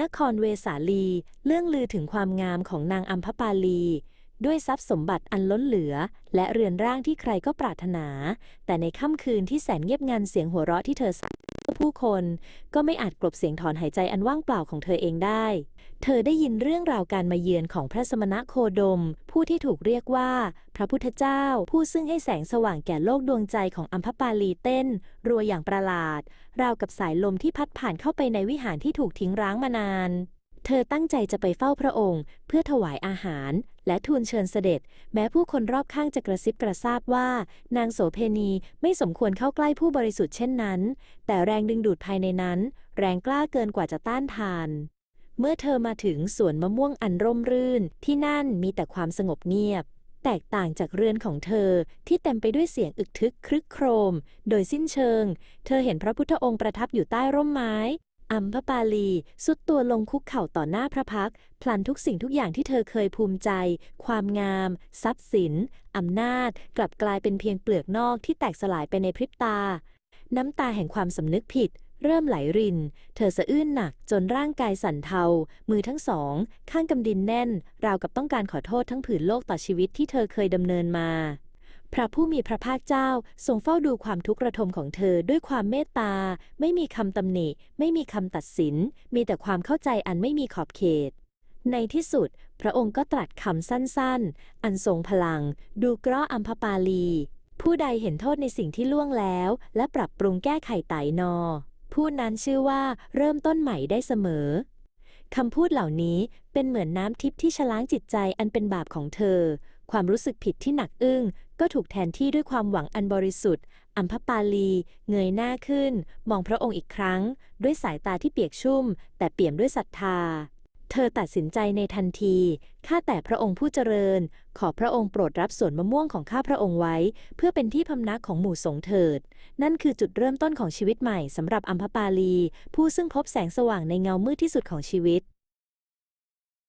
นครเวสาลี เรื่องลือถึงความงามของนางอัมพปาลี ด้วยทรัพย์สมบัติอันล้นเหลือ และเรือนร่างที่ใครก็ปรารถนา แต่ในค่ำคืนที่แสนเงียบงันเสียงหัวเราะที่เธอสั่ อผู้คน ก็ไม่อาจกลบเสียงถอนหายใจอันว่างเปล่าของเธอเองได้ เธอได้ยินเรื่องราวการมาเยือนของพระสมณะโคดม ผู้ที่ถูกเรียกว่า พระพุทธเจ้า ผู้ซึ่งให้แสงสว่างแก่โลกดวงใจของอัมพปาลีเต้น รัวอย่างประหลาด ราวกับสายลมที่พัดผ่านเข้าไปในวิหารที่ถูกทิ้งร้างมานาน เธอตั้งใจจะไปเฝ้าพระองค์ เพื่อถวายอาหาร และทูลเชิญเสด็จ แม้ผู้คนรอบข้างจะกระซิบกระซาบว่า นางโสเพณีไม่สมควรเข้าใกล้ผู้บริสุทธิ์เช่นนั้น แต่แรงดึงดูดภายในนั้น แรงกล้าเกินกว่าจะต้านทาน เมื่อเธอมาถึงสวนมะม่วงอันร่มรื่น ที่นั่นมีแต่ความสงบเงียบ แตกต่างจากเรือนของเธอที่เต็มไปด้วยเสียงอึกทึกครึกโครม โดยสิ้นเชิง เธอเห็นพระพุทธองค์ประทับอยู่ใต้ร่มไม้ อัมพปาลี สุดตัวลงคุกเข่าต่อหน้าพระพัก พลันทุกสิ่งทุกอย่างที่เธอเคยภูมิใจ ความงาม ทรัพย์สิน อำนาจ กลับกลายเป็นเพียงเปลือกนอกที่แตกสลายไปในพริบตา น้ำตาแห่งความสำนึกผิด เริ่มไหลริน เธอสะอื้นหนักจนร่างกายสั่นเทา มือทั้งสอง ข้างกำดินแน่น ราวกับต้องการขอโทษทั้งผืนโลกต่อชีวิตที่เธอเคยดำเนินมา พระผู้มีพระภาคเจ้าทรงเฝ้าดูความทุกข์ระทมของเธอด้วยความเมตตา ไม่มีคำตำหนิ ไม่มีคำตัดสิน มีแต่ความเข้าใจอันไม่มีขอบเขต ในที่สุด พระองค์ก็ตรัสคำสั้นๆ อันทรงพลัง ดูเกราะอัมพปาลี ผู้ใดเห็นโทษในสิ่งที่ล่วงแล้ว และปรับปรุงแก้ไขไตนอ ผู้นั้นชื่อว่าเริ่มต้นใหม่ได้เสมอคำพูดเหล่านี้เป็นเหมือนน้ำทิพย์ที่ชล้างจิตใจอันเป็นบาปของเธอ ความรู้สึกผิดที่หนักอึ้ง ก็ถูกแทนที่ด้วยความหวังอันบริสุทธิ์ อัมพปาลี เงยหน้าขึ้น มองพระองค์อีกครั้ง ด้วยสายตาที่เปียกชุ่ม แต่เปี่ยมด้วยศรัทธา เธอตัดสินใจในทันที ข้าแต่พระองค์ผู้เจริญ ขอพระองค์โปรดรับสวนมะม่วงของข้าพระองค์ไว้ เพื่อเป็นที่พำนักของหมู่สงเถิด นั่นคือจุดเริ่มต้นของชีวิตใหม่สำหรับอัมพปาลี ผู้ซึ่งพบแสงสว่างในเงามืดที่สุดของชีวิต